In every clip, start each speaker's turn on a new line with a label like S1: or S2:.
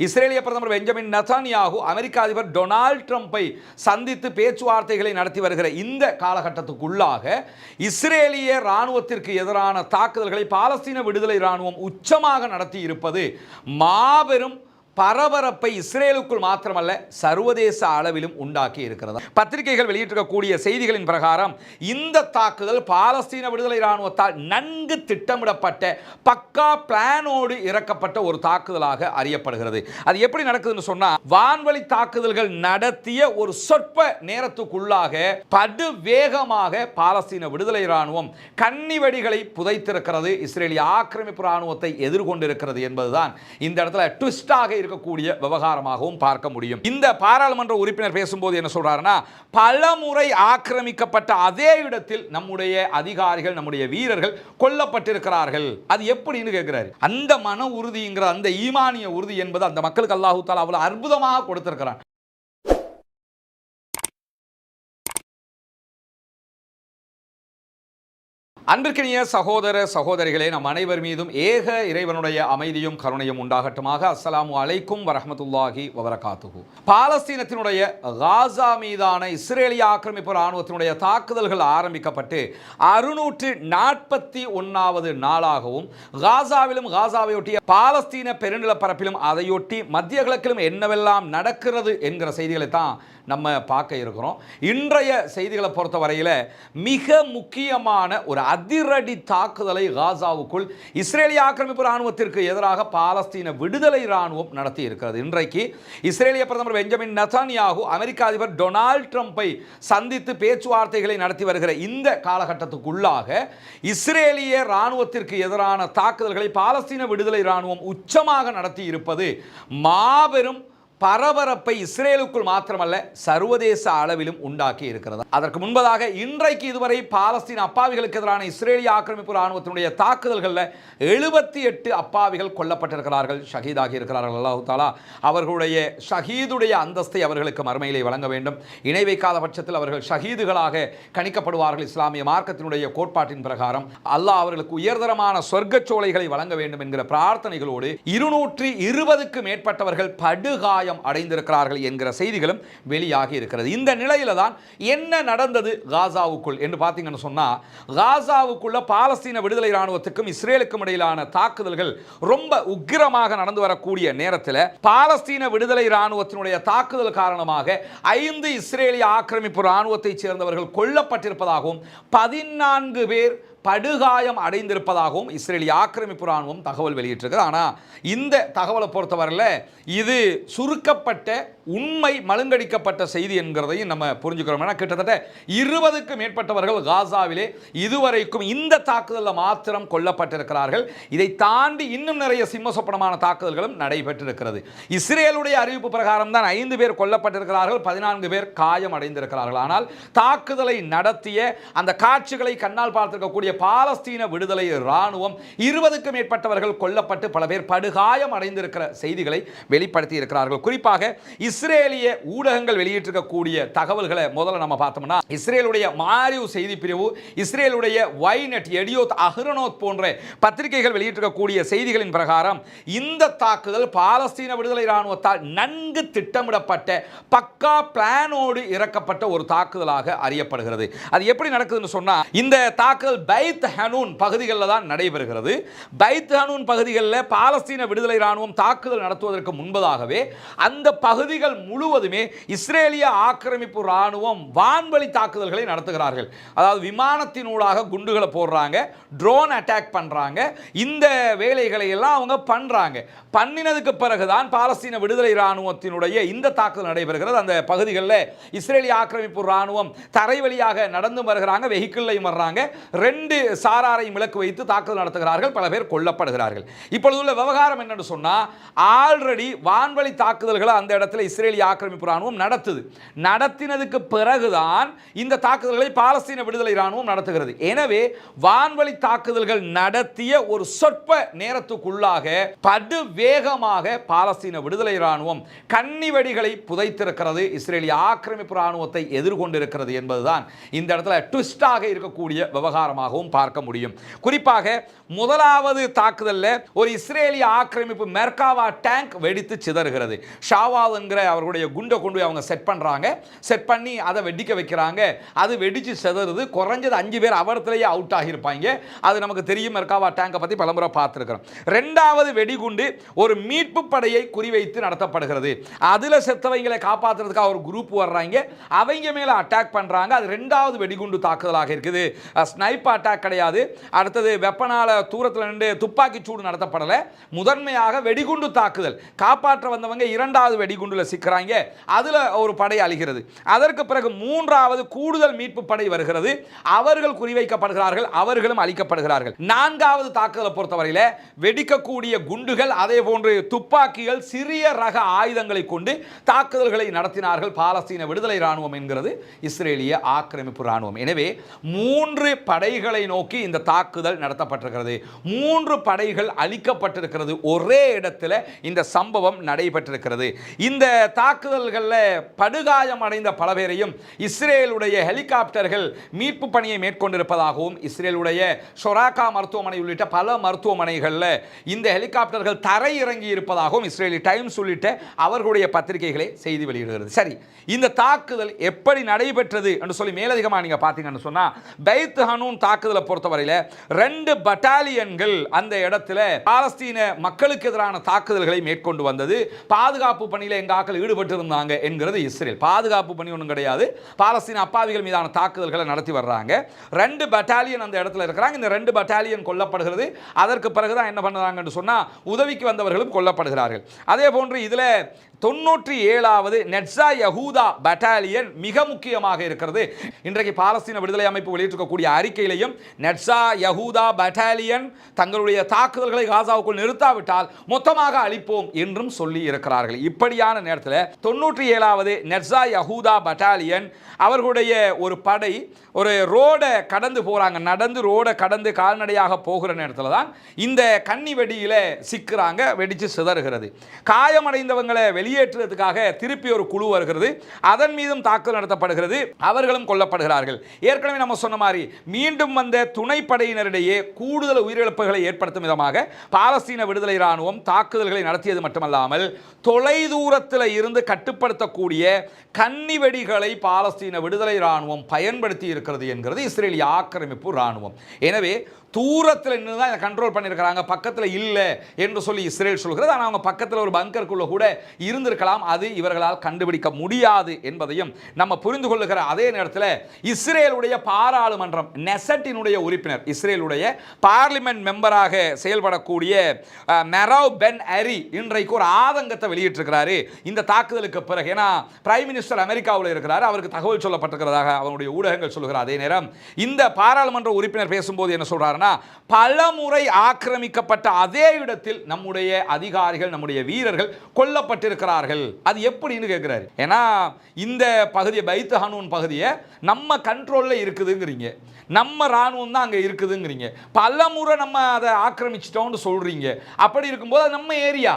S1: இஸ்ரேலிய பிரதமர் பெஞ்சமின் நதானியாகு அமெரிக்க அதிபர் டொனால்ட் ட்ரம்ப்பை சந்தித்து பேச்சுவார்த்தைகளை நடத்தி வருகிற இந்த காலகட்டத்துக்குள்ளாக இஸ்ரேலிய இராணுவத்திற்கு எதிரான தாக்குதல்களை பாலஸ்தீன விடுதலை இராணுவம் உச்சமாக நடத்தி இருப்பது மாபெரும் பரபரப்பை இஸ்ரேலுக்குள் மாத்திரமல்ல சர்வதேச அளவிலும் உண்டாக்கி இருக்கிறது? பத்திரிகைகள் வெளியிட்டிருக்கக்கூடிய செய்திகளின் பிரகாரம் இந்த தாக்குதல் பாலஸ்தீன விடுதலை இராணுவத்தால் நன்கு திட்டமிடப்பட்ட பக்கா பிளானோடு இறக்கப்பட்ட ஒரு தாக்குதலாக அறியப்படுகிறது. அது எப்படி நடக்குதுன்னு சொன்னா வான்வழி தாக்குதல்கள் நடத்திய ஒரு சொற்ப நேரத்துக்குள்ளாக படு வேகமாக பாலஸ்தீன விடுதலை இராணுவம் கன்னி வெடிகளை புதைத்திருக்கிறது. இஸ்ரேலிய ஆக்கிரமிப்பு இராணுவத்தை எதிர்கொண்டிருக்கிறது என்பதுதான் இந்த இடத்துல ட்விஸ்டாக இருக்கக்கூடிய விவகாரமாகவும் பார்க்க முடியும். இந்த பாராளுமன்ற உறுப்பினர் பேசும்போது என்ன சொல்றாருன்னா பல முறை ஆக்கிரமிக்கப்பட்ட அதே இடத்தில் நம்முடைய அதிகாரிகள் நம்முடைய வீரர்கள் கொல்லப்பட்டிருக்கிறார்கள். அது எப்படின்னு கேட்கிறாரு அந்த மன உறுதிங்கிற அந்த ஈமானிய உறுதி என்பது அந்த மக்களுக்கு அல்லாஹு தாலா அவ்வளவு அற்புதமாக கொடுத்திருக்கிறான். அன்பிற்கினிய சகோதர சகோதரிகளே நம் அனைவர் மீதும் ஏக இறைவனுடைய அமைதியும் கருணையும் உண்டாகட்டுமாக. அஸ்லாம் அலைக்கும் வரஹமத்துல்லாஹி வபரகாத்துகு பாலஸ்தீனத்தினுடைய காசா மீதான இஸ்ரேலிய ஆக்கிரமிப்பு இராணுவத்தினுடைய தாக்குதல்கள் ஆரம்பிக்கப்பட்டு அறுநூற்று நாற்பத்தி ஒன்றாவது நாளாகவும் காசாவிலும் காசாவையொட்டிய பாலஸ்தீன பெருநிலப்பரப்பிலும் அதையொட்டி மத்திய கிழக்கிலும் என்னவெல்லாம் நடக்கிறது என்கிற செய்திகளை தான் நம்ம பார்க்க இருக்கிறோம். இன்றைய செய்திகளை பொறுத்த வரையில் மிக முக்கியமான ஒரு அதிரடி தாக்குதலை காசாவுக்குள் இஸ்ரேலிய ஆக்கிரமிப்பு இராணுவத்திற்கு எதிராக பாலஸ்தீன விடுதலை இராணுவம் நடத்தி இருக்கிறது. இன்றைக்கு இஸ்ரேலிய பிரதமர் பெஞ்சமின் நதானியாகு அமெரிக்க அதிபர் டொனால்ட் ட்ரம்ப்பை சந்தித்து பேச்சுவார்த்தைகளை நடத்தி வருகிற இந்த காலகட்டத்துக்குள்ளாக இஸ்ரேலிய இராணுவத்திற்கு எதிரான தாக்குதல்களை பாலஸ்தீன விடுதலை இராணுவம் உச்சமாக நடத்தி இருப்பது மாபெரும் பரபரப்பை இஸ்ரேலுக்குள் மாத்திரமல்ல சர்வதேச அளவிலும் உண்டாக்கி இருக்கிறது. அதற்கு முன்பதாக இன்றைக்கு இதுவரை பாலஸ்தீன அப்பாவிகளுக்கு எதிரான இஸ்ரேலிய ஆக்கிரமிப்பு இராணுவத்தினுடைய தாக்குதல்களில் எழுபத்தி எட்டு அப்பாவிகள் கொல்லப்பட்டிருக்கிறார்கள் ஷஹீதாகி இருக்கிறார்கள். அல்லாஹு தாலா அவர்களுடைய ஷஹீதுடைய அந்தஸ்தை அவர்களுக்கு மறுமையிலே வழங்க வேண்டும். இணை வைக்காத பட்சத்தில் அவர்கள் ஷஹீதுகளாக கணிக்கப்படுவார்கள் இஸ்லாமிய மார்க்கத்தினுடைய கோட்பாட்டின் பிரகாரம். அல்லாஹ் அவர்களுக்கு உயர்தரமான சொர்க்கச்சோலைகளை வழங்க வேண்டும் என்கிற பிரார்த்தனைகளோடு இருநூற்றி இருபதுக்கு மேற்பட்டவர்கள் படுகாய காயம் அடைந்திருக்கிறார்கள் என்கிற செய்திகளும் வெளியாகி இருக்கிறது. இந்த நிலையில தான் என்ன நடந்தது காசாவுக்குள்? என்று பார்த்தீங்கன்னு சொன்னால் காசாவுக்குள்ள பாலஸ்தீன விடுதலை இராணுவத்துக்கும் இஸ்ரேலுக்கும் இடையிலான தாக்குதல்கள் ரொம்ப உக்கிரமாக நடந்து வரக்கூடிய நேரத்தில் பாலஸ்தீன விடுதலை இராணுவத்தினுடைய தாக்குதல் காரணமாக ஐந்து இஸ்ரேலிய ஆக்கிரமிப்பு இராணுவத்தைச் சேர்ந்தவர்கள் கொல்லப்பட்டிருப்பதாகவும் பதினான்கு பேர் படுகாயம் அடைந்திருப்பதாகவும் இஸ்ரேலிய ஆக்கிரமிப்பு ராணுவம் தகவல் வெளியிட்டிருக்குது. ஆனால் இந்த தகவலை பொறுத்தவரையில் இது சுருக்கப்பட்ட உண்மை மழுங்கடிக்கப்பட்ட செய்தி என்கிறதையும் நம்ம புரிஞ்சுக்கிறோம். ஏன்னா கிட்டத்தட்ட இருபதுக்கு மேற்பட்டவர்கள் காசாவிலே இதுவரைக்கும் இந்த தாக்குதலில் மாத்திரம் கொல்லப்பட்டிருக்கிறார்கள். இதை தாண்டி இன்னும் நிறைய சிம்மசொப்பனமான தாக்குதல்களும் நடைபெற்றிருக்கிறது. இஸ்ரேலுடைய அறிவிப்பு பிரகாரம் தான் ஐந்து பேர் கொல்லப்பட்டிருக்கிறார்கள் பதினான்கு பேர் காயம் அடைந்திருக்கிறார்கள். ஆனால் தாக்குதலை நடத்திய அந்த காட்சிகளை கண்ணால் பார்த்திருக்கக்கூடிய பாலஸ்தீன விடுதலை இராணுவம் இருபதுக்கும் மேற்பட்டவர்கள் கொல்லப்பட்டு பல பேர் படுகாயம் அடைந்திருக்கிற செய்திகளை வெளிப்படுத்தி இருக்கிறார்கள். குறிப்பாக இஸ்ரேலிய ஊடகங்கள் வெளியிட்டிருக்கக்கூடிய தகவல்களை முதல்ல நம்ம பார்த்தோம்னா இஸ்ரேலுடைய மாரிவ் செய்தி பிரிவு இஸ்ரேலுடைய வைநெட் எடியோத் அஹ்ரனோத் போன்ற பத்திரிகைகள் வெளியிட்டிருக்கக்கூடிய செய்திகளின் பிரகாரம் இந்த தாக்குதல் பாலஸ்தீன விடுதலை இராணுவத்தால் நன்கு திட்டமிடப்பட்ட பக்கா பிளானோடு இறக்கப்பட்ட ஒரு தாக்குதலாக அறியப்படுகிறது. அது எப்படி நடக்குதுன்னு சொன்னால் இந்த தாக்குதல் பை பைத் ஹனூன் பகுதிகளில் தான் நடைபெறுகிறது. பைத் ஹனூன் பகுதிகளில் பாலஸ்தீன விடுதலை இராணுவம் தாக்குதல் நடத்துவதற்கு முன்பதாகவே அந்த பகுதிகள் முழுவதுமே இஸ்ரேலிய ஆக்கிரமிப்பு இராணுவம் வான்வழி தாக்குதல்களை நடத்துகிறார்கள். அதாவது விமானத்தினூடாக குண்டுகளை போடுறாங்க ட்ரோன் அட்டாக் பண்ணுறாங்க இந்த வேலைகளை எல்லாம் அவங்க பண்ணுறாங்க பண்ணினதுக்கு பிறகுதான் பாலஸ்தீன விடுதலை இராணுவத்தினுடைய இந்த தாக்குதல் நடைபெறுகிறது. அந்த பகுதிகளில் இஸ்ரேலிய ஆக்கிரமிப்பு இராணுவம் தரை வழியாக நடந்து வருகிறாங்க வெஹிக்கிள்லையும் வர்றாங்க. ரெண்டு சாராரையும் இலக்கு வைத்து தாக்குதல் நடத்துகிறார்கள். பல பேர் கொல்லப்படுகிறார்கள். இப்பொழுது உள்ள விவகாரம் என்னன்னு சொன்னால் ஆல்ரெடி வான்வழி தாக்குதல்களை அந்த இடத்துல இஸ்ரேலிய ஆக்கிரமிப்பு இராணுவம் நடத்துது. நடத்தினதுக்கு பிறகுதான் இந்த தாக்குதல்களை பாலஸ்தீன விடுதலை இராணுவம் நடத்துகிறது. எனவே வான்வழி தாக்குதல்கள் நடத்திய ஒரு சொற்ப நேரத்துக்குள்ளாக படு வேகமாக பாலஸ்தீன விடுதலை இராணுவம் கன்னி வெடிகளை புதைத்திருக்கிறது. இஸ்ரேலிய ஆக்கிரமிப்பு இராணுவத்தை எதிர்கொண்டிருக்கிறது என்பதுதான் இந்த இடத்துல ட்விஸ்டாக இருக்கக்கூடிய விவகாரமாக இருப்பதாகவும் பார்க்க முடியும். குறிப்பாக முதலாவது தாக்குதலில் ஒரு இஸ்ரேலிய ஆக்கிரமிப்பு மெர்காவா டேங்க் வெடித்து சிதறுகிறது. ஷாவால் என்கிற அவர்களுடைய குண்டை கொண்டு போய் அவங்க செட் பண்ணுறாங்க செட் பண்ணி அதை வெடிக்க வைக்கிறாங்க. அது வெடித்து சிதறுது. குறைஞ்சது அஞ்சு பேர் அவரத்திலேயே அவுட் ஆகியிருப்பாங்க. அது நமக்கு தெரியும். மெர்காவா டேங்கை பற்றி பலமுறை பார்த்துருக்கிறோம். ரெண்டாவது வெடிகுண்டு ஒரு மீட்பு படையை குறிவைத்து நடத்தப்படுகிறது. அதில் செத்தவங்களை காப்பாற்றுறதுக்காக ஒரு குரூப் வர்றாங்க. அவங்க மேலே அட்டாக் பண்ணுறாங்க அது ரெண்டாவது வெடிகுண்டு தாக்குதலாக இருக்குது. ஸ்னைப் அட்டாக் கிடையாது. அடுத்தது வெப்பனால தூரத்தில் நின்று துப்பாக்கி சூடு நடத்தப்படலை. முதன்மையாக வெடிகுண்டு தாக்குதல். காப்பாற்ற வந்தவங்க இரண்டாவது வெடிகுண்டில் சிக்கிறாங்க. அதில் ஒரு படை அழிகிறது. அதற்கு பிறகு மூன்றாவது கூடுதல் மீட்பு படை வருகிறது. அவர்கள் குறிவைக்கப்படுகிறார்கள் அவர்களும் அழிக்கப்படுகிறார்கள். நான்காவது தாக்குதலை பொறுத்தவரையில் வெடிக்கக்கூடிய குண்டுகள் அதே போன்று துப்பாக்கிகள் சிறிய ரக ஆயுதங்களை கொண்டு தாக்குதல்களை நடத்தினார்கள். பாலஸ்தீன விடுதலை ராணுவம் என்கிறது. இஸ்ரேலிய ஆக்கிரமிப்பு ராணுவம் எனவே மூன்று படைகளை படைகளை நோக்கி இந்த தாக்குதல் நடத்தப்பட்டிருக்கிறது. மூன்று படைகள் அழிக்கப்பட்டிருக்கிறது. ஒரே இடத்துல இந்த சம்பவம் நடைபெற்றிருக்கிறது. இந்த தாக்குதல்களில் படுகாயம் அடைந்த பல பேரையும் இஸ்ரேலுடைய ஹெலிகாப்டர்கள் மீட்பு பணியை மேற்கொண்டிருப்பதாகவும் இஸ்ரேலுடைய சொராக்கா மருத்துவமனை உள்ளிட்ட பல மருத்துவமனைகளில் இந்த ஹெலிகாப்டர்கள் தரை இறங்கி இருப்பதாகவும் இஸ்ரேலி டைம்ஸ் உள்ளிட்ட அவர்களுடைய பத்திரிகைகளை செய்தி வெளியிடுகிறது. சரி இந்த தாக்குதல் எப்படி நடைபெற்றது என்று சொல்லி மேலதிகமாக நீங்கள் பார்த்தீங்கன்னு சொன்னால் பைத் ஹனூன் தாக்கு தாக்குதலை பொறுத்தவரையில் ரெண்டு பட்டாலியன்கள் அந்த இடத்துல பாலஸ்தீன மக்களுக்கு எதிரான தாக்குதல்களை மேற்கொண்டு வந்தது. பாதுகாப்பு பணியில் எங்க ஆக்கள் ஈடுபட்டு இருந்தாங்க என்கிறது இஸ்ரேல். பாதுகாப்பு பணி ஒன்றும் கிடையாது. பாலஸ்தீன அப்பாவிகள் மீதான தாக்குதல்களை நடத்தி வர்றாங்க. ரெண்டு பட்டாலியன் அந்த இடத்துல இருக்கிறாங்க. இந்த ரெண்டு பட்டாலியன் கொல்லப்படுகிறது. அதற்கு பிறகுதான் என்ன பண்ணுறாங்கன்னு சொன்னால் உதவிக்கு வந்தவர்களும் கொல்லப்படுகிறார்கள். அதே போன்று இதில் தொண்ணூற்றி ஏழாவது நெட்ஸா யஹூதா பட்டாலியன் மிக முக்கியமாக இருக்கிறது. இன்றைக்கு பாலஸ்தீன விடுதலை அமைப்பு வெளியிட்டிருக்கக்கூடிய அறிக்கையிலையும் நெட்ஸா யஹூதா பட்டாலியன் தங்களுடைய தாக்குதல்களை காசாவுக்குள் நிறுத்தாவிட்டால் மொத்தமாக அழிப்போம் என்றும் சொல்லி இருக்கிறார்கள். இப்படியான நேரத்தில் தொண்ணூற்றி ஏழாவது நெட்ஸா யஹூதா பட்டாலியன் அவர்களுடைய ஒரு படை ஒரு ரோடை கடந்து போகிறாங்க நடந்து ரோடை கடந்து கால்நடையாக போகிற நேரத்தில் தான் இந்த கன்னி வெடியில் சிக்கிறாங்க வெடித்து சிதறுகிறது. காயமடைந்தவங்களை வெளியேற்றுறதுக்காக திருப்பி ஒரு குழு வருகிறது. அதன் மீதும் தாக்குதல் நடத்தப்படுகிறது. அவர்களும் கொல்லப்படுகிறார்கள். ஏற்கனவே நம்ம சொன்ன மாதிரி மீண்டும் வந்த துணைப்படையினரிடையே கூடுதல் உயிரிழப்புகளை ஏற்படுத்தும் விதமாக பாலஸ்தீன விடுதலை ராணுவம் தாக்குதல்களை நடத்தியது மட்டுமல்லாமல் தொலைதூரத்தில் இருந்து கட்டுப்படுத்தக்கூடிய கன்னி வெடிகளை பாலஸ்தீன விடுதலை ராணுவம் பயன்படுத்தி இருக்கிறது என்கிறது இஸ்ரேலிய ஆக்கிரமிப்பு இராணுவம். எனவே தூரத்தில் நின்று தான் இதை கண்ட்ரோல் பண்ணியிருக்கிறாங்க பக்கத்தில் இல்லை என்று சொல்லி இஸ்ரேல் சொல்கிறது. ஆனால் அவங்க பக்கத்தில் ஒரு பங்கருக்குள்ளே கூட இருந்திருக்கலாம். அது இவர்களால் கண்டுபிடிக்க முடியாது என்பதையும் நம்ம புரிந்து கொள்ளுகிற அதே நேரத்தில் இஸ்ரேலுடைய பாராளுமன்றம் நெசட்டினுடைய உறுப்பினர் இஸ்ரேலுடைய பார்லிமெண்ட் மெம்பராக செயல்படக்கூடிய மெராவ் பென் அரி இன்றைக்கு ஒரு ஆதங்கத்தை வெளியிட்டிருக்கிறாரு. இந்த தாக்குதலுக்கு பிறகு ஏன்னா பிரைம் மினிஸ்டர் அமெரிக்காவில் இருக்கிறார். அவருக்கு தகவல் சொல்லப்பட்டிருக்கிறதாக அவருடைய ஊடகங்கள் சொல்லுகிற அதே நேரம் இந்த பாராளுமன்ற உறுப்பினர் பேசும்போது என்ன சொல்றாருன்னா பல முறை ஆக்கிரமிக்கப்பட்ட அதே இடத்தில் நம்முடைய அதிகாரிகள் நம்முடைய வீரர்கள் கொல்லப்பட்டிருக்கிறார்கள். அது எப்படின்னு கேட்குறாரு ஏன்னா இந்த பகுதியை பைத்து ஹனூன் பகுதியை நம்ம கண்ட்ரோலில் இருக்குதுங்கிறீங்க. நம்ம ராணுவம் தான் அங்கே இருக்குதுங்கிறீங்க. பல முறை நம்ம அதை ஆக்கிரமிச்சிட்டோம்னு சொல்கிறீங்க அப்படி இருக்கும்போது அது நம்ம ஏரியா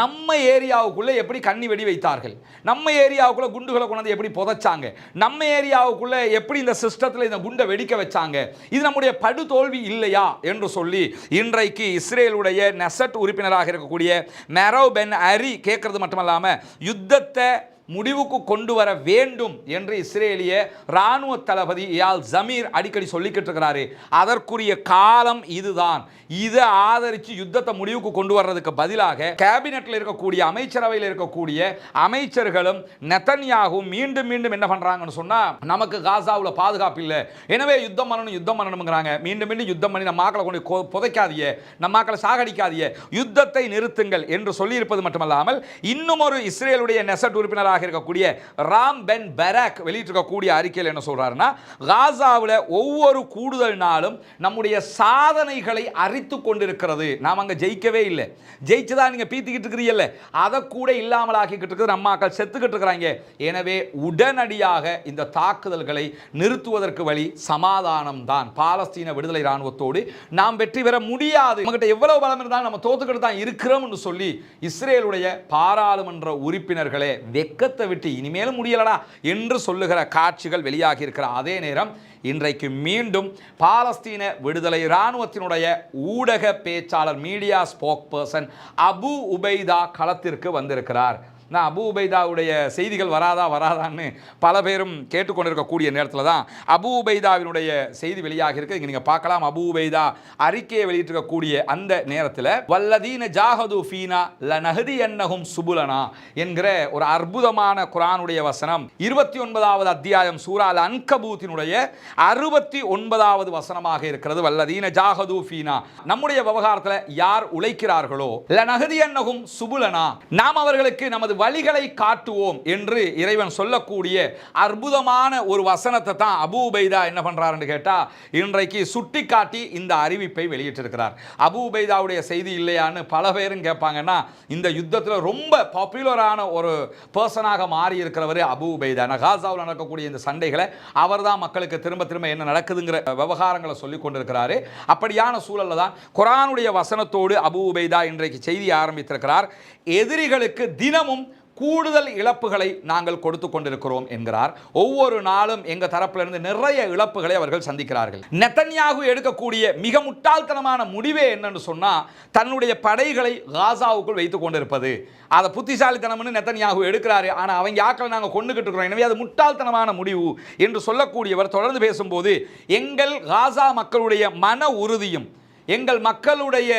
S1: நம்ம ஏரியாவுக்குள்ளே எப்படி கண்ணி வெடி வைத்தார்கள்? நம்ம ஏரியாவுக்குள்ளே குண்டுகளை கொண்டாந்து எப்படி புதைச்சாங்க? நம்ம ஏரியாவுக்குள்ளே எப்படி இந்த சிஸ்டத்தில் இந்த குண்டை வெடிக்க வச்சாங்க? இது நம்முடைய படு தோல்வி இல்லையா என்று சொல்லி இன்றைக்கு இஸ்ரேலுடைய நெசட் உறுப்பினராக இருக்கக்கூடிய மெரோ பென் அரி கேட்கறது மட்டுமல்லாமல் யுத்தத்தை முடிவுக்கு கொண்டு வர வேண்டும் என்று இஸ்ரேலிய ராணுவ தளபதி யால் ஜமீர் அடிக்கடி சொல்லிக்கிட்டு இருக்கிறாரு. அதற்குரிய காலம் இதுதான். இதை ஆதரித்து யுத்தத்தை முடிவுக்கு கொண்டு வர்றதுக்கு பதிலாக கேபினெட்டில் இருக்கக்கூடிய அமைச்சரவையில் இருக்கக்கூடிய அமைச்சர்களும் நெத்தன்யாகவும் மீண்டும் மீண்டும் என்ன பண்ணுறாங்கன்னு சொன்னால் நமக்கு காசாவில் பாதுகாப்பு இல்லை. எனவே யுத்தம் பண்ணணும் யுத்தம் பண்ணணுங்கிறாங்க மீண்டும் மீண்டும் யுத்தம் பண்ணி நம்ம ஆக்களை கொண்டு புதைக்காதிய நம்ம ஆக்களை சாகடிக்காதிய யுத்தத்தை நிறுத்துங்கள் என்று சொல்லியிருப்பது மட்டுமல்லாமல் இன்னும் ஒரு இஸ்ரேலுடைய நெசட் உறுப்பினராக இருக்கக்கூடிய ராம் பென் பெராக் வெளியிட்டிருக்கக்கூடிய அறிக்கையில் என்ன சொல்றாருன்னா காசாவில் ஒவ்வொரு கூடுதல் நாளும் நம்முடைய சாதனைகளை அரித்து கொண்டிருக்கிறது. நாம் அங்கே ஜெயிக்கவே இல்லை. ஜெயிச்சுதான் நீங்க பீத்திக்கிட்டு இருக்கிறீங்கல்ல. அதை கூட இல்லாமல் ஆக்கிக்கிட்டு இருக்கிறது நம்ம மக்கள் செத்துக்கிட்டு இருக்கிறாங்க. எனவே உடனடியாக இந்த தாக்குதல்களை நிறுத்துவதற்கு வழி சமாதானம் தான். பாலஸ்தீன விடுதலை இராணுவத்தோடு நாம் வெற்றி பெற முடியாது. நம்மகிட்ட எவ்வளவு பலம் இருந்தாலும் நம்ம தோத்துக்கிட்டு தான் இருக்கிறோம்னு சொல்லி இஸ்ரேலுடைய பாராளுமன்ற உறுப்பினர்களே வெக்க சொர்க்கத்தை விட்டு இனிமேலும் முடியலடா என்று சொல்லுகிற காட்சிகள் வெளியாகி இருக்கிற அதே நேரம் இன்றைக்கு மீண்டும் பாலஸ்தீன விடுதலை இராணுவத்தினுடைய ஊடக பேச்சாளர் media spokesperson Abu Ubaida களத்திற்கு வந்திருக்கிறார். நான் அபு உபைதாவுடைய செய்திகள் வராதா வராதான்னு பல பேரும் கேட்டுக்கொண்டிருக்கக்கூடிய நேரத்தில் தான் அபு உபைதாவினுடைய செய்தி வெளியாக இருக்கு. இங்கே நீங்கள் பார்க்கலாம். அபு உபைதா அறிக்கையை வெளியிட்டிருக்கக்கூடிய அந்த நேரத்தில் வல்லதீன ஜாஹது ஃபீனா லனஹதி என்னகும் சுபுலனா என்கிற ஒரு அற்புதமான குரானுடைய வசனம் இருபத்தி ஒன்பதாவது அத்தியாயம் சூரா அன்கபூத்தினுடைய அறுபத்தி ஒன்பதாவது வசனமாக இருக்கிறது. வல்லதீன ஜாஹது ஃபீனா நம்முடைய விவகாரத்தில் யார் உழைக்கிறார்களோ லனஹதி என்னகும் சுபுலனா நாம் அவர்களுக்கு நமது வழிகளை காட்டுவோம் என்று இறைவன் சொல்லக்கூடிய அற்புதமான ஒரு வசனத்தை தான் அபு உபைதா என்ன பண்ணுறாருன்னு கேட்டால் இன்றைக்கு சுட்டி காட்டி இந்த அறிவிப்பை வெளியிட்டிருக்கிறார். அபு உபைதாவுடைய செய்தி இல்லையான்னு பல பேரும் கேட்பாங்கன்னா இந்த யுத்தத்தில் ரொம்ப பாப்புலரான ஒரு பர்சனாக மாறி இருக்கிறவர் அபு உபைதா. நகாசாவில் நடக்கக்கூடிய இந்த சண்டைகளை அவர் தான் மக்களுக்கு திரும்ப திரும்ப என்ன நடக்குதுங்கிற விவகாரங்களை சொல்லி கொண்டிருக்கிறாரு. அப்படியான சூழல்ல தான் குரானுடைய வசனத்தோடு அபு உபைதா இன்றைக்கு செய்தி ஆரம்பித்திருக்கிறார். எதிரிகளுக்கு தினமும் கூடுதல் இழப்புகளை நாங்கள் கொடுத்து கொண்டிருக்கிறோம் என்கிறார். ஒவ்வொரு நாளும் எங்க தரப்பிலிருந்து நிறைய இழப்புகளை அவர்கள் சந்திக்கிறார்கள். நெத்தன்யாகு எடுக்கக்கூடிய மிக முட்டாள்தனமான முடிவே என்னன்னு சொன்னா தன்னுடைய படைகளை காசாவுக்குள் வைத்துக் கொண்டிருப்பது. அதை புத்திசாலித்தனம்னு நெத்தன்யாகு எடுக்கிறாரு. ஆனால் அவங்க ஆக்களை நாங்கள் கொண்டுகிட்டு இருக்கிறோம்? எனவே அது முட்டாள்தனமான முடிவு என்று சொல்லக்கூடியவர் தொடர்ந்து பேசும்போது எங்கள் காசா மக்களுடைய மன உறுதியும் எங்கள் மக்களுடைய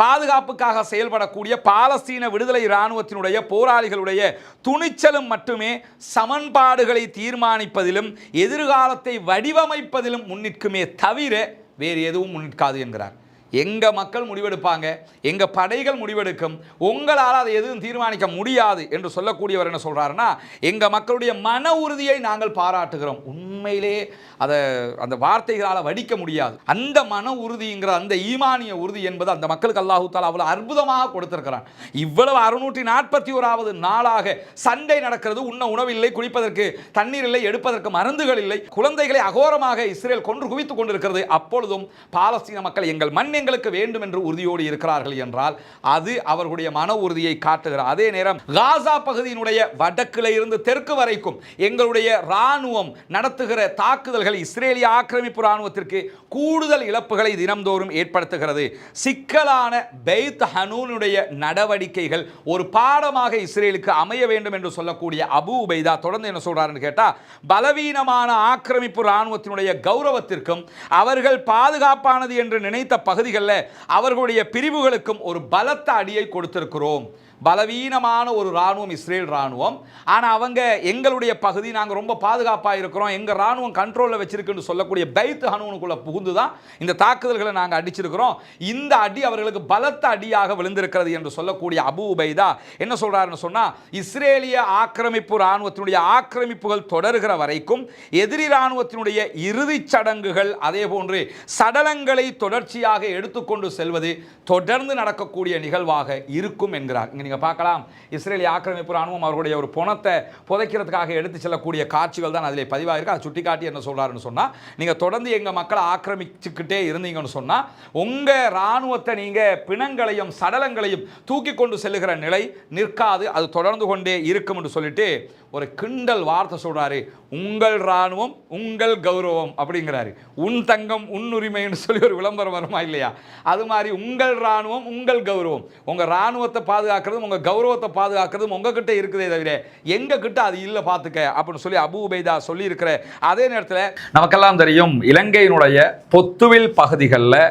S1: பாதுகாப்புக்காக செயல்படக்கூடிய பாலஸ்தீன விடுதலை இராணுவத்தினுடைய போராளிகளுடைய துணிச்சலும் மட்டுமே சமன்பாடுகளை தீர்மானிப்பதிலும் எதிர்காலத்தை வடிவமைப்பதிலும் முன்னிற்குமே தவிர வேறு எதுவும் முன்னிற்காது என்கிறார். எங்கள் மக்கள் முடிவெடுப்பாங்க எங்கள் படைகள் முடிவெடுக்கும் உங்களால் அதை எதுவும் தீர்மானிக்க முடியாது என்று சொல்லக்கூடியவர் என்ன சொல்கிறாருன்னா எங்கள் மக்களுடைய மன உறுதியை நாங்கள் பாராட்டுகிறோம். உண்மையிலே அதை அந்த வார்த்தைகளால் வடிக்க முடியாது. அந்த மன உறுதிங்கிற அந்த ஈமானிய உறுதி என்பது அந்த மக்களுக்கு அல்லாஹு தாலா அற்புதமாக கொடுத்துருக்கிறான். இவ்வளவு அறுநூற்றி நாற்பத்தி ஓராவது நாளாக சண்டை நடக்கிறது. உண்ண உணவில்லை குளிப்பதற்கு தண்ணீர் இல்லை எடுப்பதற்கு மருந்துகள் இல்லை. குழந்தைகளை அகோரமாக இஸ்ரேல் கொன்று குவித்துக் கொண்டிருக்கிறது. அப்பொழுதும் பாலஸ்தீன மக்கள் எங்கள் மண் எங்களுக்கு வேண்டும் என்று உறுதியோடு இருக்கிறார்கள் என்றால் அது அவர்களுடைய மன உறுதியை காட்டுகிறார் அதே நேரம் காசா பகுதியினுடைய வடக்கில் இருந்து தெற்கு வரைக்கும் எங்களுடைய இராணுவம் நடத்துகிற தாக்குதல்கள் இஸ்ரேலிய ஆக்கிரமிப்பு இராணுவத்திற்கு கூடுதல் இழப்புகளை தினம்தோறும் ஏற்படுத்துகிறது. சிக்கலான பெய்த் ஹனூனுடைய நடவடிக்கைகள் ஒரு பாடமாக இஸ்ரேலுக்கு அமைய வேண்டும் என்று சொல்லக்கூடிய அபு உபைதா தொடர்ந்து என்ன சொல்றாருன்னு கேட்டால் பலவீனமான ஆக்கிரமிப்பு இராணுவத்தினுடைய கௌரவத்திற்கும் அவர்கள் பாதுகாப்பானது என்று நினைத்த பகுதி பகுதிகளில் அவர்களுடைய பிரிவுகளுக்கும் ஒரு பலத்த அடியை கொடுத்திருக்கிறோம். பலவீனமான ஒரு ராணுவம் இஸ்ரேல் ராணுவம் ஆனால் அவங்க எங்களுடைய பகுதி நாங்கள் ரொம்ப பாதுகாப்பாக இருக்கிறோம். எங்கள் ராணுவம் கண்ட்ரோலில் வச்சிருக்குன்னு சொல்லக்கூடிய பைத் ஹனுவனுக்குள்ளே புகுந்து தான் இந்த தாக்குதல்களை நாங்கள் அடிச்சிருக்கிறோம். இந்த அடி அவர்களுக்கு பலத்த அடியாக விழுந்திருக்கிறது என்று சொல்லக்கூடிய அபு உபைதா என்ன சொல்கிறாருன்னு சொன்னால் இஸ்ரேலிய ஆக்கிரமிப்பு ராணுவத்தினுடைய ஆக்கிரமிப்புகள் தொடர்கிற வரைக்கும் எதிரி ராணுவத்தினுடைய இறுதிச் சடங்குகள் அதே போன்று சடலங்களை தொடர்ச்சியாக எடுத்துக்கொண்டு செல்வது தொடர்ந்து நடக்கக்கூடிய நிகழ்வாக இருக்கும் என்கிறார். இங்கே நீங்கள் பார்க்கலாம். இஸ்ரேலிய ஆக்கிரமிப்பு ராணுவம் அவர்களுடைய ஒரு பணத்தை புதைக்கிறதுக்காக எடுத்து செல்லக்கூடிய காட்சிகள் தான் அதில் பதிவாயிருக்கு. அதை சுட்டி காட்டி என்ன சொல்கிறாருன்னு சொன்னால் நீங்கள் தொடர்ந்து எங்கள் மக்களை ஆக்கிரமிச்சுக்கிட்டே இருந்தீங்கன்னு சொன்னால் உங்கள் இராணுவத்தை நீங்கள் பிணங்களையும் சடலங்களையும் தூக்கி கொண்டு செல்லுகிற நிலை நிற்காது. அது தொடர்ந்து கொண்டே இருக்கும் என்று சொல்லிட்டு ஒரு கிண்டல் வார்த்தை சொல்கிறாரு உங்கள் இராணுவம் உங்கள் கௌரவம் அப்படிங்கிறாரு. உன் தங்கம் உன் உரிமைன்னு சொல்லி ஒரு விளம்பரம் வருமா இல்லையா? அது மாதிரி உங்கள் இராணுவம் உங்கள் கௌரவம். உங்கள் இராணுவத்தை பாதுகாக்கிற பாதுகாக்கிறதும் உங்கள் கௌரவத்தை பாதுகாக்கிறதும் உங்ககிட்ட இருக்குதே தவிர எங்ககிட்ட அது இல்லை பார்த்துக்க அப்படின்னு சொல்லி அபு உபைதா சொல்லியிருக்கிற அதே நேரத்தில் நமக்கெல்லாம் தெரியும் இலங்கையினுடைய பொத்துவில் பகுதிகளில்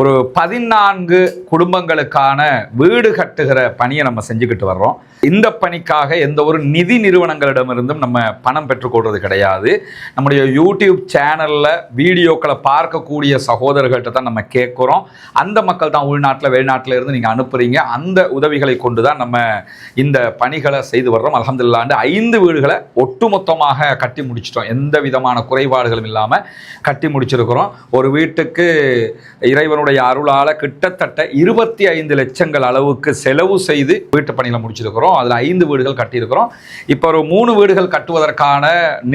S1: ஒரு பதினான்கு குடும்பங்களுக்கான வீடு கட்டுகிற பணியை நம்ம செஞ்சுக்கிட்டு வர்றோம். இந்த பணிக்காக எந்த ஒரு நிதி நிறுவனங்களிடமிருந்தும் நம்ம பணம் பெற்றுக்கொள்வது கிடையாது. நம்முடைய யூடியூப் சேனலில் வீடியோக்களை பார்க்கக்கூடிய சகோதரர்கள்ட்ட தான் நம்ம கேட்குறோம். அந்த மக்கள் தான் உள்நாட்டில் வெளிநாட்டில் இருந்து நீங்கள் அனுப்புகிறீங்க அந்த உதவிகளை கொண்டு தான் நம்ம இந்த பணிகளை செய்து வர்றோம். அலமதுல்லாண்டு ஐந்து வீடுகளை ஒட்டுமொத்தமாக கட்டி முடிச்சிட்டோம். எந்த விதமான குறைபாடுகளும் இல்லாமல் கட்டி முடிச்சிருக்கிறோம். ஒரு வீட்டுக்கு இறைவனுடைய அல்லாஹ்வினுடைய அருளால கிட்டத்தட்ட இருபத்தி ஐந்து லட்சங்கள் அளவுக்கு செலவு செய்து வீட்டு பணியில் முடிச்சிருக்கிறோம். அதில் ஐந்து வீடுகள் கட்டியிருக்கிறோம். இப்போ ஒரு மூணு வீடுகள் கட்டுவதற்கான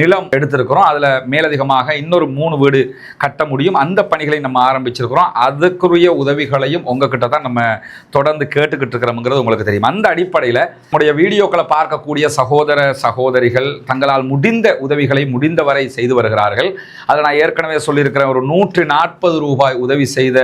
S1: நிலம் எடுத்திருக்கிறோம். அதில் மேலதிகமாக இன்னொரு மூணு வீடு கட்ட முடியும். அந்த பணிகளை நம்ம ஆரம்பிச்சிருக்கிறோம். அதுக்குரிய உதவிகளையும் உங்ககிட்ட தான் நம்ம தொடர்ந்து கேட்டுக்கிட்டு இருக்கிறோம்ங்கிறது உங்களுக்கு தெரியும். அந்த அடிப்படையில் நம்முடைய வீடியோக்களை பார்க்கக்கூடிய சகோதர சகோதரிகள் தங்களால் முடிந்த உதவிகளை முடிந்தவரை செய்து வருகிறார்கள். அதை நான் ஏற்கனவே சொல்லியிருக்கிறேன் ஒரு நூற்று நாற்பது ரூபாய் உதவி செய்த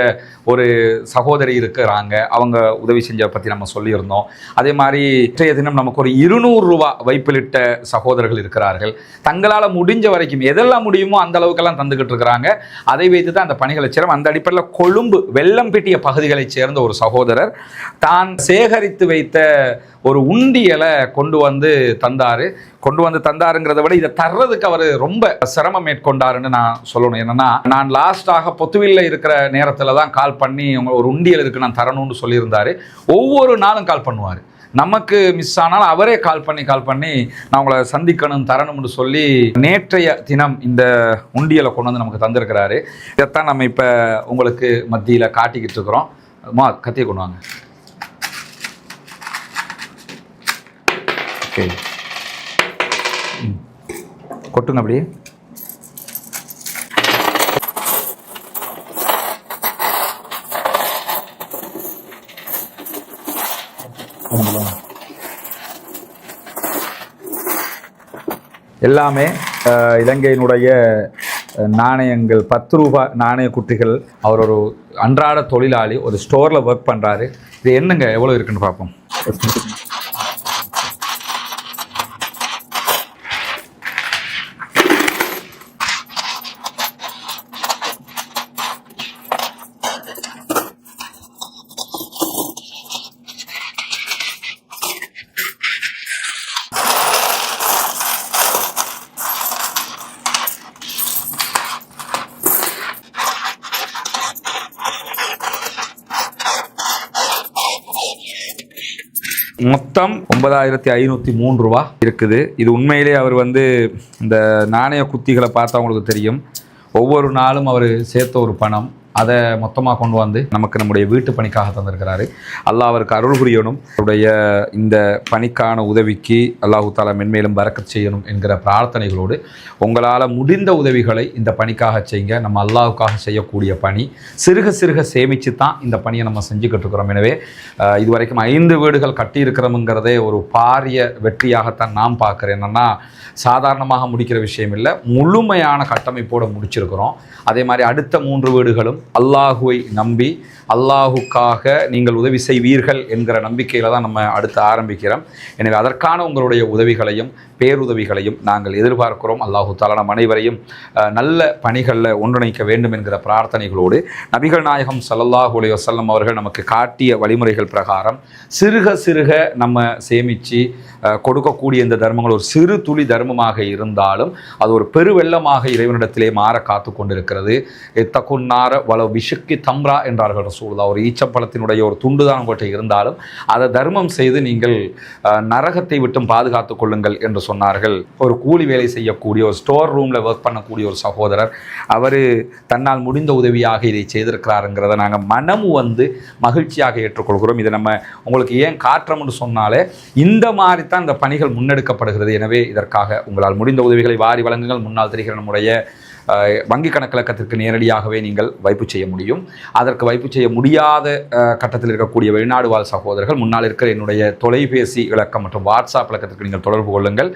S1: ஒரு சகோதரி இருக்கிறாங்க. அவங்க உதவி செஞ்சதை பற்றி நம்ம சொல்லியிருந்தோம். அதே மாதிரி இன்றைய தினம் நமக்கு ஒரு இருநூறு ரூபா வைப்பிலிட்ட சகோதரர்கள் இருக்கிறார்கள். தங்களால் முடிஞ்ச வரைக்கும் எதெல்லாம் முடியுமோ அந்த அளவுக்கெல்லாம் தந்துக்கிட்டு இருக்கிறாங்க. அதை வைத்து தான் அந்த பணிகளை செய்கிறோம் அந்த அடிப்படையில் கொழும்பு வெள்ளம்பிட்டிய பகுதிகளைச் சேர்ந்த ஒரு சகோதரர் தான் சேகரித்து வைத்த ஒரு உண்டியலை கொண்டு வந்து தந்தாரு. கொண்டு வந்து தந்தாருங்கிறத விட இதை தர்றதுக்கு அவர் ரொம்ப சிரமம் மேற்கொண்டாருன்னு நான் சொல்லணும். என்னன்னா நான் லாஸ்டாக பொத்துவில்ல இருக்கிற நேரத்தில் தான் கால் பண்ணி உங்க ஒரு உண்டியல் இருக்கு நான் தரணும்னு சொல்லியிருந்தாரு. ஒவ்வொரு நாளும் கால் பண்ணுவார். நமக்கு மிஸ் ஆனால் அவரே கால் பண்ணி கால் பண்ணி நான் உங்களை சந்திக்கணும் தரணும்னு சொல்லி நேற்றைய தினம் இந்த உண்டியலை கொண்டு வந்து நமக்கு தந்திருக்கிறாரு. இதைத்தான் நம்ம இப்போ உங்களுக்கு மத்தியில் காட்டிக்கிட்டு இருக்கிறோம். மா கத்தியை கொண்டு வாங்க. ஓகே கொட்டுங்க அப்படியே. எல்லாமே இலங்கையினுடைய நாணயங்கள் பத்து ரூபாய் நாணய குட்டிகள் அவர் ஒரு அன்றாட தொழிலாளி ஒரு ஸ்டோரில் ஒர்க் பண்ணுறாரு இது என்னங்க எவ்வளோ இருக்குன்னு பார்ப்போம். மொத்தம் ஒன்பதாயிரத்தி ஐநூற்றி மூணு ரூபா இருக்குது. இது உண்மையிலே அவர் வந்து இந்த நாணய குத்திகளை பார்த்தவங்களுக்கு தெரியும். ஒவ்வொரு நாளும் அவர் சேர்த்த ஒரு பணம். அதை மொத்தமாக கொண்டு வந்து நமக்கு நம்முடைய வீட்டு பணிக்காக தந்திருக்கிறாரு. அல்லாஹ் அவருக்கு அருள் புரியணும். அவருடைய இந்த பணிக்கான உதவிக்கு அல்லாஹு தாலா மென்மேலும் பறக்க செய்யணும் என்கிற பிரார்த்தனைகளோடு உங்களால் முடிந்த உதவிகளை இந்த பணிக்காக செய்யுங்க நம்ம அல்லாவுக்காக செய்யக்கூடிய பணி சிறுக சிறுக சேமித்து தான் இந்த பணியை நம்ம செஞ்சுக்கிட்டு இருக்கிறோம் எனவே இது இதுவரைக்கும் ஐந்து வீடுகள் கட்டியிருக்கிறோமுங்கிறதே ஒரு பாரிய வெற்றியாகத்தான் நான் பார்க்குறேன். என்னென்னா சாதாரணமாக முடிக்கிற விஷயம் இல்லை. முழுமையான கட்டமைப்போடு முடிச்சிருக்கிறோம். அதே மாதிரி அடுத்த மூன்று வீடுகளும் அல்லாஹுவை நம்பி அல்லாஹுக்காக நீங்கள் உதவி செய்வீர்கள் என்கிற நம்பிக்கையில் தான் நம்ம அடுத்து ஆரம்பிக்கிறோம். எனவே அதற்கான உங்களுடைய உதவிகளையும் பேருதவிகளையும் நாங்கள் எதிர்பார்க்கிறோம். அல்லாஹு தாலா நம் அனைவரையும் நல்ல பணிகளில் ஒன்றிணைக்க வேண்டும் என்கிற பிரார்த்தனைகளோடு நபிகள் நாயகம் சல்லல்லாஹு அலி வசல்லம் அவர்கள் நமக்கு காட்டிய வழிமுறைகள் பிரகாரம் சிறுக சிறுக நம்ம சேமித்து கொடுக்கக்கூடிய இந்த தர்மங்கள் ஒரு சிறு துளி தர்மமாக இருந்தாலும் அது ஒரு பெருவெள்ளமாக இறைவனிடத்திலே மாற காத்து கொண்டிருக்கிறது. எத்தகுன்னார வள விஷுக்கு தம்ரா என்றார்கள் ரசூலுல்லாஹ் ஒரு ஈச்சப்பழத்தினுடைய ஒரு துண்டு தான் உங்கள்கிட்ட இருந்தாலும் அதை தர்மம் செய்து நீங்கள் நரகத்தை விட்டும் பாதுகாத்துக் கொள்ளுங்கள் என்று சொன்னார்கள். ஒரு கூலி வேலை செய்யக்கூடிய ஒரு ஸ்டோர் ரூமில் ஒர்க் பண்ணக்கூடிய ஒரு சகோதரர் அவர் தன்னால் முடிந்த உதவியாக இதை செய்திருக்கிறாருங்கிறத நாங்கள் மனம் வந்து மகிழ்ச்சியாக ஏற்றுக்கொள்கிறோம். இதை நம்ம உங்களுக்கு ஏன் காட்டுறோம்னு சொன்னாலே இந்த மாதிரி தான் இந்த பணிகள் முன்னெடுக்கப்படுகிறது. எனவே இதற்காக உங்களால் முடிந்த உதவிகளை வாரி வழங்குங்கள். முன்னால் தெரிகிற நம்முடைய வங்கி கணக்கிலக்கத்திற்கு நேரடியாகவே நீங்கள் வைப்பு செய்ய முடியும். அதற்கு வைப்பு செய்ய முடியாத கட்டத்தில் இருக்கக்கூடிய வெளிநாடு வாழ் சகோதரர்கள் முன்னால் இருக்கிற என்னுடைய தொலைபேசி இலக்கம் மற்றும் வாட்ஸ்அப் இலக்கத்திற்கு நீங்கள் தொடர்பு கொள்ளுங்கள்.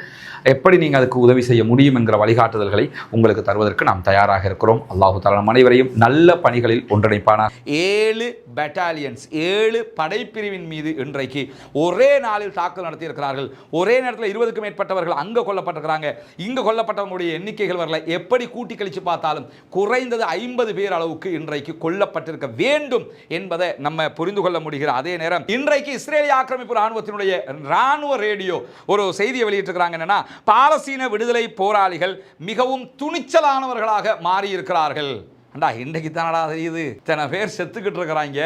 S1: எப்படி நீங்கள் அதுக்கு உதவி செய்ய முடியும் என்கிற வழிகாட்டுதல்களை உங்களுக்கு தருவதற்கு நாம் தயாராக இருக்கிறோம். அல்லாஹு தாலா அனைவரையும் நல்ல பணிகளில் ஒன்றிணைப்பானார் ஏழு பெட்டாலியன்ஸ் ஏழு படைப்பிரிவின் மீது இன்றைக்கு ஒரே நாளில் தாக்குதல் நடத்தியிருக்கிறார்கள். ஒரே நேரத்தில் இருபதுக்கும் மேற்பட்டவர்கள் அங்கே கொல்லப்பட்டிருக்கிறாங்க. இங்கே கொல்லப்பட்டவங்களுடைய எண்ணிக்கைகள் வரல. எப்படி கூட்டி கழித்து பார்த்தாலும் குறைந்தது ஐம்பது பேர் அளவுக்கு இன்றைக்கு கொல்லப்பட்டிருக்க வேண்டும் என்பதை நம்ம புரிந்து கொள்ள முடிகிற அதே நேரம் இன்றைக்கு இஸ்ரேலிய ஆக்கிரமிப்பு ராணுவத்தினுடைய ராணுவ ரேடியோ ஒரு செய்தியை வெளியிட்டிருக்கிறாங்க. என்னன்னா பாலஸ்தீன விடுதலை போராளிகள் மிகவும் துணிச்சலானவர்களாக மாறி இருக்கிறார்கள் அண்டா இன்றைக்கு தானடா தெரியுது? இத்தனை பேர் செத்துக்கிட்டு இருக்கிறாங்க.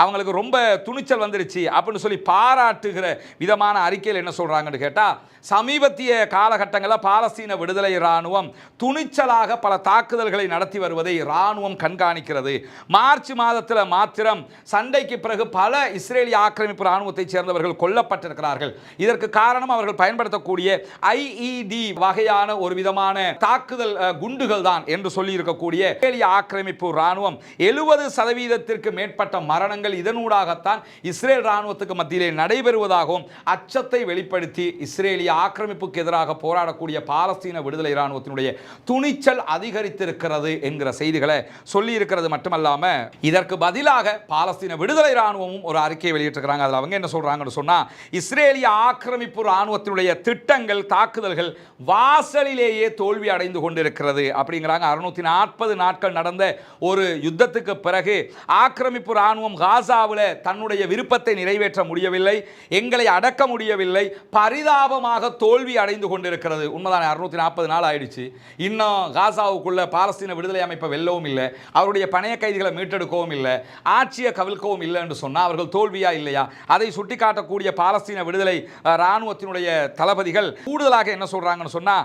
S1: அவங்களுக்கு ரொம்ப துணிச்சல் வந்துருச்சு அப்படின்னு சொல்லி பாராட்டுகிற விதமான அறிக்கையில் என்ன சொல்கிறாங்கன்னு கேட்டால் சமீபத்திய காலகட்டங்களில் பாலஸ்தீன விடுதலை இராணுவம் துணிச்சலாக பல தாக்குதல்களை நடத்தி வருவதை இராணுவம் கண்காணிக்கிறது. மார்ச் மாதத்தில் மாத்திரம் சண்டைக்கு பிறகு பல இஸ்ரேலிய ஆக்கிரமிப்பு இராணுவத்தைச் சேர்ந்தவர்கள் கொல்லப்பட்டிருக்கிறார்கள். இதற்கு காரணம் அவர்கள் பயன்படுத்தக்கூடிய ஐஇடி வகையான ஒரு விதமான தாக்குதல் குண்டுகள் தான் என்று சொல்லி இருக்கக்கூடிய இஸ்ரேலிய ஆக்கிரமிப்பு இராணுவம் எழுபது சதவீதத்திற்கு மேற்பட்ட மரணங்கள் இதனூடாகத்தான் இஸ்ரேல் இராணுவத்துக்கு மத்தியிலே நடைபெறுவதாகவும் அச்சத்தை வெளிப்படுத்தி இஸ்ரேலிய ஆக்கிரமிப்புக்கு எதிராக போராடக்கூடிய பாலஸ்தீன விடுதலை இராணுவத்தினுடைய துணிச்சல் அதிகரித்திருக்கிறது என்கிற செய்திகளை சொல்லி இருக்கிறது மட்டுமல்லாம இதற்கு பதிலாக பாலஸ்தீன விடுதலை இராணுவமும் ஒரு அறிக்கையை வெளியிட்டிருக்கிறாங்க. அதில் அவங்க என்ன சொல்றாங்கன்னு சொன்னா இஸ்ரேலிய ஆக்கிரமிப்பு இராணுவத்தினுடைய திட்டங்கள் தாக்குதல்கள் வாசலிலேயே தோல்வி அடைந்து கொண்டிருக்கிறது அப்படிங்கிறாங்க. அறுநூத்தி நாற்பது நாட்கள் நடந்த ஒரு யுத்தத்துக்கு பிறகு ஆக்கிரமிப்பு இராணுவம் காசாவில் தன்னுடைய விருப்பத்தை நிறைவேற்ற முடியவில்லை எங்களை அடக்க முடியவில்லை பரிதாபமாக தோல்வி அடைந்து கொண்டிருக்கிறது. உண்மைதானே அறுநூத்தி நாற்பது நாள் ஆயிடுச்சு. இன்னும் காசாவுக்குள்ள பாலஸ்தீன விடுதலை அமைப்பை வெல்லவும் இல்லை அவருடைய பணைய கைதிகளை மீட்டெடுக்கவும் இல்லை ஆட்சியை கவிழ்க்கவும் இல்லை என்று சொன்னால் அவர்கள் தோல்வியா இல்லையா? அதை சுட்டிக்காட்டக்கூடிய பாலஸ்தீன விடுதலை இராணுவத்தினுடைய தளபதிகள் கூடுதலாக என்ன சொல்றாங்கன்னு சொன்னா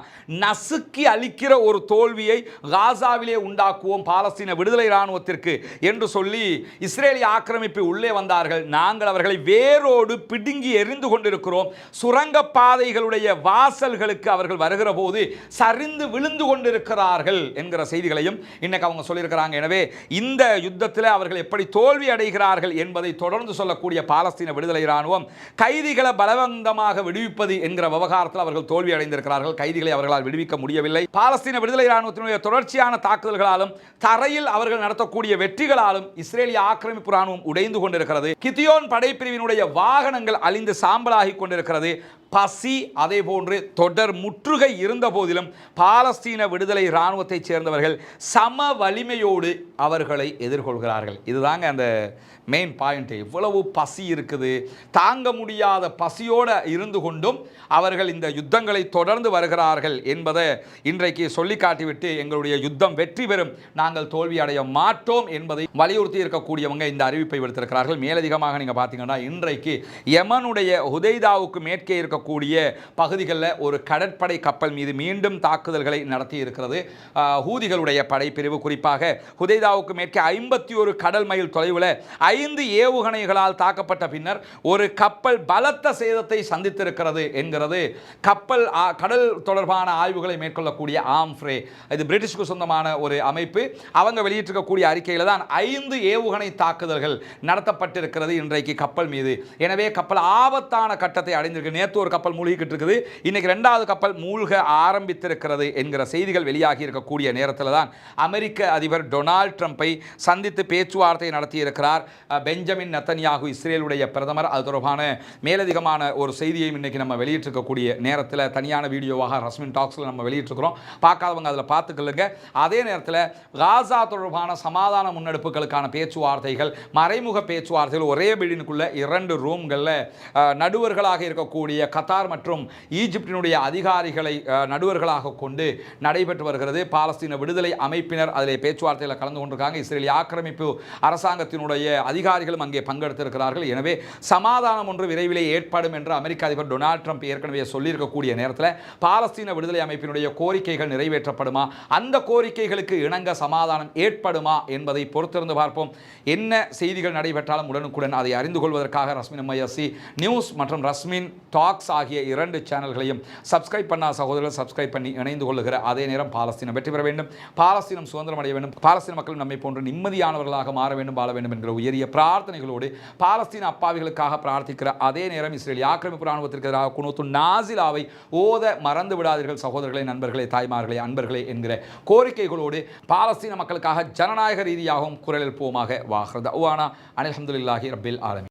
S1: நசுக்கி அளிக்கிற ஒரு தோல்வியை காசாவிலே உண்டாக்குவோம் பாலஸ்தீன விடுதலை இராணுவத்திற்கு என்று சொல்லி இஸ்ரேலிய ஆக்கிரமிப்பு உள்ளே வந்தார்கள். நாங்கள் அவர்களை வேரோடு பிடுங்கி எரிந்து கொண்டிருக்கிறோம். சுரங்க பாதைகளுடைய வாசல்களுக்கு அவர்கள் வருகிற போது சரிந்து விழுந்து கொண்டிருக்கிறார்கள் என்கிற செய்திகளையும் இன்னைக்கு அவங்க சொல்லியிருக்கிறாங்க. எனவே இந்த யுத்தத்தில் அவர்கள் எப்படி தோல்வி அடைகிறார்கள் என்பதை தொடர்ந்து சொல்லக்கூடிய பாலஸ்தீன விடுதலை இராணுவம் கைதிகளை பலவந்தமாக விடுவிப்பது என்கிற விவகாரத்தில் அவர்கள் தோல்வி அடைந்திருக்கிறார்கள். கைதிகளை அவர்களால் விடுவிக்க முடியவில்லை. பாலஸ்தீன விடுதலை இராணுவத்தினுடைய தொடர்ச்சியான தாக்குதல்களாலும் தரையில் அவர்கள் நடத்தக்கூடிய வெற்றிகளாலும் இஸ்ரேலிய ஆக்கிரமிப்பு இராணுவம் உடைந்து கொண்டிருக்கிறது. கிதியோன் படைப்பிரிவினுடைய வாகனங்கள் அழிந்து சாம்பலாகி கொண்டிருக்கிறது. பசி அதே போன்று தொடர் முற்றுகை இருந்த போதிலும் பாலஸ்தீன விடுதலை இராணுவத்தைச் சேர்ந்தவர்கள் சம வலிமையோடு அவர்களை எதிர்கொள்கிறார்கள். இதுதாங்க அந்த மெயின் பாயிண்ட் எவ்வளவு பசி இருக்குது. தாங்க முடியாத பசியோடு இருந்து கொண்டும் அவர்கள் இந்த யுத்தங்களை தொடர்ந்து வருகிறார்கள் என்பதை இன்றைக்கு சொல்லி காட்டிவிட்டு எங்களுடைய யுத்தம் வெற்றி பெறும். நாங்கள் தோல்வி அடைய மாட்டோம் என்பதை வலியுறுத்தி இருக்கக்கூடியவங்க இந்த அறிவிப்பை விடுத்திருக்கிறார்கள். மேலதிகமாக நீங்கள் பார்த்தீங்கன்னா இன்றைக்கு யமனுடைய ஹுதைதாவுக்கு மேற்கே இருக்கக்கூடிய பகுதிகளில் ஒரு கடற்படை கப்பல் மீது மீண்டும் தாக்குதல்களை நடத்தி இருக்கிறது. ஹூதிகளுடைய படைப்பிரிவு. குறிப்பாக ஹுதைதாவுக்கு மேற்கே ஐம்பத்தி ஒரு கடல் மைல் தொலைவில் ஐந்து ஏவுகணைகளால் தாக்கப்பட்ட பின்னர் ஒரு கப்பல் பலத்த சேதத்தை சந்தித்திருக்கிறது என்கிறது. கப்பல் கடல் தொடர்பான ஆய்வுகளை மேற்கொள்ளக்கூடிய ஆம்ஃப்ரே இது பிரிட்டிஷ்க்கு சொந்தமான ஒரு அமைப்பு. அவங்க வெளியிட்டிருக்கக்கூடிய அறிக்கையில் தான் ஐந்து ஏவுகணை தாக்குதல்கள் நடத்தப்பட்டிருக்கிறது இன்றைக்கு கப்பல் மீது. எனவே கப்பல் ஆபத்தான கட்டத்தை அடைந்திருக்கு. நேற்று ஒரு கப்பல் மூழ்கிக்கிட்டு இருக்குது. இன்னைக்கு ரெண்டாவது கப்பல் மூழ்க ஆரம்பித்திருக்கிறது என்கிற செய்திகள் வெளியாகி இருக்கக்கூடிய நேரத்தில் தான் அமெரிக்க அதிபர் டொனால்ட் ட்ரம்ப்பை சந்தித்து பேச்சுவார்த்தை நடத்தியிருக்கிறார். பெஞ்சமின் நத்தன்யாகு இஸ்ரேலுடைய பிரதமர். அது தொடர்பான மேலதிகமான ஒரு செய்தியையும் இன்னைக்கு நம்ம வெளியிட்டிருக்கக்கூடிய நேரத்தில் தனியான வீடியோவாக ரஸ்மின் டாக்ஸில் நம்ம வெளியிட்டிருக்கிறோம். பார்க்காதவங்க அதில் பார்த்துக்கலுங்க அதே நேரத்தில் காசா தொடர்பான சமாதான முன்னெடுப்புகளுக்கான பேச்சுவார்த்தைகள் மறைமுக பேச்சுவார்த்தைகள் ஒரே பில்டிங்குள்ள இரண்டு ரூம்களில் நடுவர்களாக இருக்கக்கூடிய கத்தார் மற்றும் ஈஜிப்டினுடைய அதிகாரிகளை நடுவர்களாக கொண்டு நடைபெற்று வருகிறது. பாலஸ்தீன விடுதலை அமைப்பினர் அதில் பேச்சுவார்த்தையில் கலந்து கொண்டிருக்காங்க. இஸ்ரேலிய ஆக்கிரமிப்பு அரசாங்கத்தினுடைய அதிகாரிகளும் அங்கே பங்கெடுத்திருக்கிறார்கள். எனவே சமாதானம் ஒன்று விரைவிலே ஏற்படும் என்று அமெரிக்க அதிபர் டொனால்ட் ட்ரம்ப் ஏற்கனவே சொல்லியிருக்கக்கூடிய நேரத்தில் பாலஸ்தீன விடுதலை அமைப்பினுடைய கோரிக்கைகள் நிறைவேற்றப்படுமா? அந்த கோரிக்கைகளுக்கு இணங்க சமாதானம் ஏற்படுமா என்பதை பொறுத்திருந்து பார்ப்போம். என்ன செய்திகள் நடைபெற்றாலும் உடனுக்குடன் அதை அறிந்து கொள்வதற்காக ரஸ்மின் எம்ஐஎஸ்சி நியூஸ் மற்றும் ரஸ்மின் டாக்ஸ் ஆகிய இரண்டு சேனல்களையும் சப்ஸ்கிரைப் பண்ணா சகோதரர்கள் சப்ஸ்கிரைப் பண்ணி இணைந்து கொள்ளுகிற அதே நேரம் பாலஸ்தீனம் வெற்றி பெற வேண்டும். பாலஸ்தீனம் சுதந்திரம் அடைய வேண்டும். பாலஸ்தீன மக்கள் நம்மை போன்று நிம்மதியானவர்களாக மாற வேண்டும் வாழ வேண்டும் என்கிற உயரிய பிரார்த்தனைகளோடு பாலஸ்தீன அப்பாவிகளுக்காக பிரார்த்திக்கிற அதே நேரம் இஸ்ரேல் ஆக்கிரமிப்பு ராணுவத்திற்கு எதிராக குனோத்து நாசிலாவை ஓத மறந்து விடாதீர்கள் சகோதரர்களே நண்பர்களே தாய்மார்களே அன்பர்களே என்கிற கோரிக்கைகளோடு பாலஸ்தீன மக்களுக்காக ஜனநாயக ரீதியாகவும் குரல் எழுப்புவோமாக வாஹ்ரத் அனில் அஹமதுல்லாஹி ரபில் ஆலமி